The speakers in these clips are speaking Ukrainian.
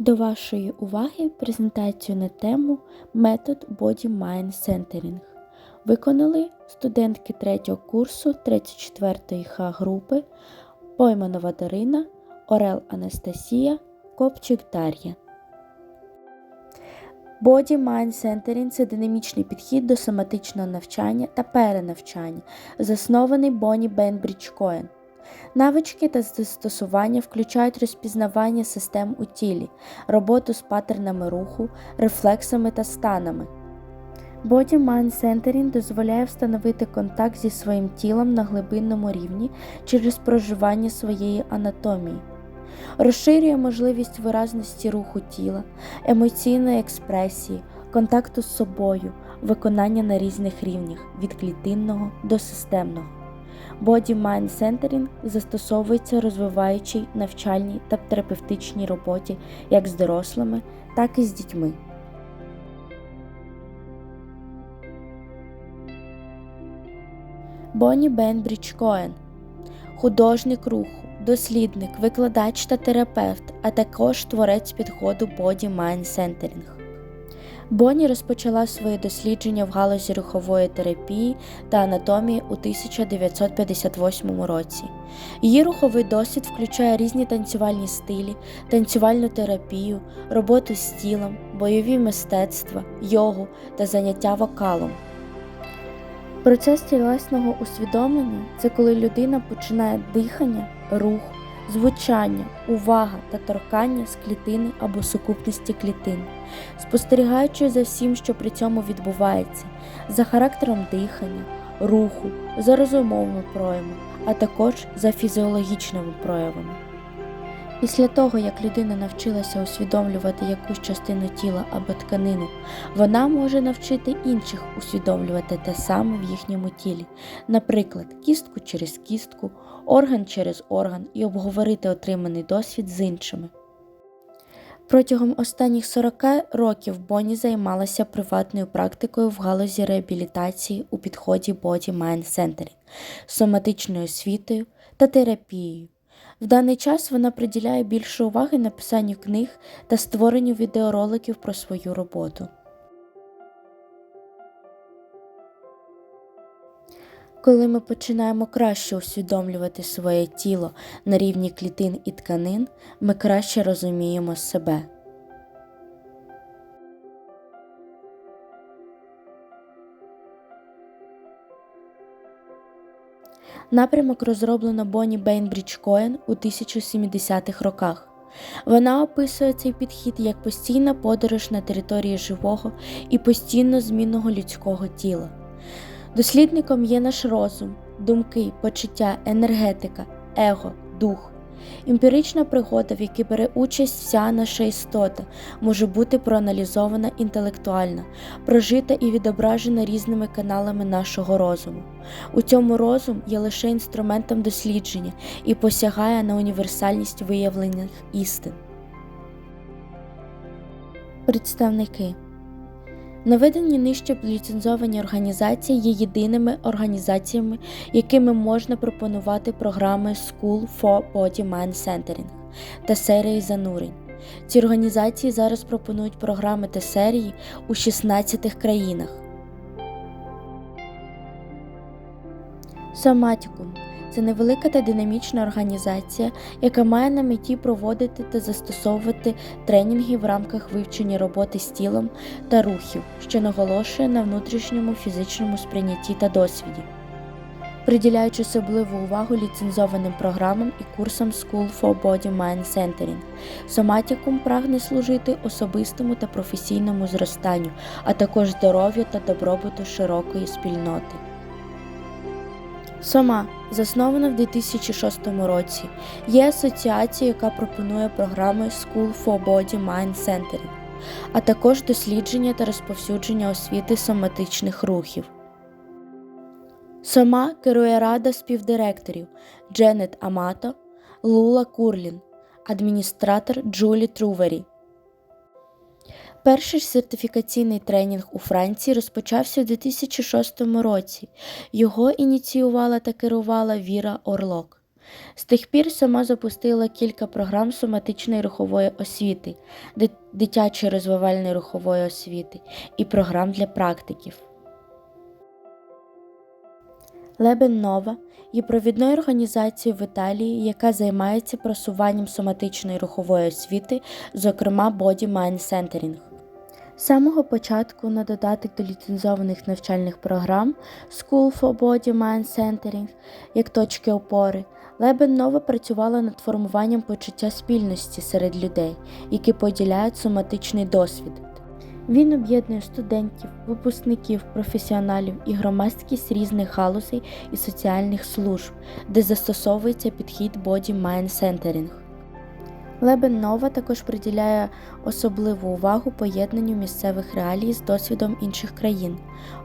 До вашої уваги презентацію на тему Метод Body Mind Centering. Виконали студентки 3 курсу 34-ї Х групи Пойманова Дарина, Орел Анастасія, Копчик Дар'я. Body Mind Centering – це динамічний підхід до соматичного навчання та перенавчання, заснований Бонні Бенбрідж Коен. Навички та застосування включають розпізнавання систем у тілі, роботу з паттернами руху, рефлексами та станами. Body Mind Centering дозволяє встановити контакт зі своїм тілом на глибинному рівні через проживання своєї анатомії, розширює можливість виразності руху тіла, емоційної експресії, контакту з собою, виконання на різних рівнях від клітинного до системного. Body Mind Centering застосовується розвиваючій навчальній та терапевтичній роботі як з дорослими, так і з дітьми. Бонні Бенбрідж Коен художник руху, дослідник, викладач та терапевт, а також творець підходу Body Mind Centering. Бонні розпочала свої дослідження в галузі рухової терапії та анатомії у 1958 році. Її руховий досвід включає різні танцювальні стилі, танцювальну терапію, роботу з тілом, бойові мистецтва, йогу та заняття вокалом. Процес тілесного усвідомлення це коли людина починає дихання, рух, звучання, увага та торкання з клітини або сукупності клітин, спостерігаючи за всім, що при цьому відбувається, за характером дихання, руху, за розумовими проявами, а також за фізіологічними проявами. Після того, як людина навчилася усвідомлювати якусь частину тіла або тканину, вона може навчити інших усвідомлювати те саме в їхньому тілі, наприклад, кістку через кістку, орган через орган і обговорити отриманий досвід з іншими. Протягом останніх 40 років Бонні займалася приватною практикою в галузі реабілітації у підході Body Mind Centering, соматичною освітою та терапією. В даний час вона приділяє більше уваги написанню книг та створенню відеороликів про свою роботу. Коли ми починаємо краще усвідомлювати своє тіло на рівні клітин і тканин, ми краще розуміємо себе. Напрямок розроблено Бонні Бейнбрідж Коен у 1070-х роках. Вона описує цей підхід як постійна подорож на території живого і постійно змінного людського тіла. Дослідником є наш розум, думки, почуття, енергетика, его, дух. Емпірична пригода, в якій бере участь вся наша істота, може бути проаналізована інтелектуально, прожита і відображена різними каналами нашого розуму. У цьому розум є лише інструментом дослідження і посягає на універсальність виявлених істин. Представники Наведені нижче ліцензовані організації є єдиними організаціями, якими можна пропонувати програми School for Body Mind Centering та серії занурень. Ці організації зараз пропонують програми та серії у 16 країнах. Соматікум це невелика та динамічна організація, яка має на меті проводити та застосовувати тренінги в рамках вивчення роботи з тілом та рухів, що наголошує на внутрішньому фізичному сприйнятті та досвіді. Приділяючи особливу увагу ліцензованим програмам і курсам School for Body Mind Centering, Соматікум прагне служити особистому та професійному зростанню, а також здоров'ю та добробуту широкої спільноти. Сома, заснована в 2006 році, є асоціацією, яка пропонує програми School for Body Mind Centering, а також дослідження та розповсюдження освіти соматичних рухів. Сома керує рада співдиректорів Дженет Амато, Лула Курлін, адміністратор Джулі Трувері. Перший сертифікаційний тренінг у Франції розпочався у 2006 році. Його ініціювала та керувала Віра Орлок. З тих пір сама запустила кілька програм соматичної рухової освіти, дитячої розвивальної рухової освіти і програм для практиків. Лебен Нова є провідною організацією в Італії, яка займається просуванням соматичної рухової освіти, зокрема Body Mind Centering. З самого початку на додаток до ліцензованих навчальних програм School for Body Mind Centering як точки опори, Лебен Нова працювала над формуванням почуття спільності серед людей, які поділяють соматичний досвід. Він об'єднує студентів, випускників, професіоналів і громадськість різних галузей і соціальних служб, де застосовується підхід Body Mind Centering. Лебен Нова також приділяє особливу увагу поєднанню місцевих реалій з досвідом інших країн,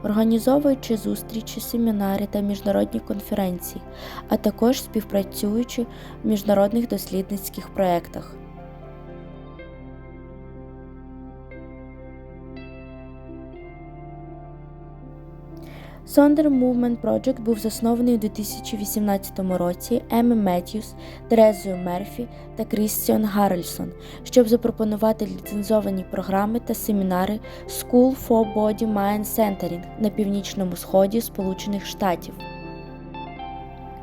організовуючи зустрічі, семінари та міжнародні конференції, а також співпрацюючи в міжнародних дослідницьких проєктах. Sonder Movement Project був заснований у 2018 році Емі Меттьюс, Терезою Мерфі та Крістіан Гаррельсон, щоб запропонувати ліцензовані програми та семінари School for Body Mind Centering на північному сході Сполучених Штатів.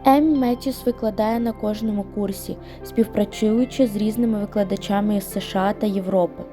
Емі Меттьюс викладає на кожному курсі, співпрацюючи з різними викладачами із США та Європи.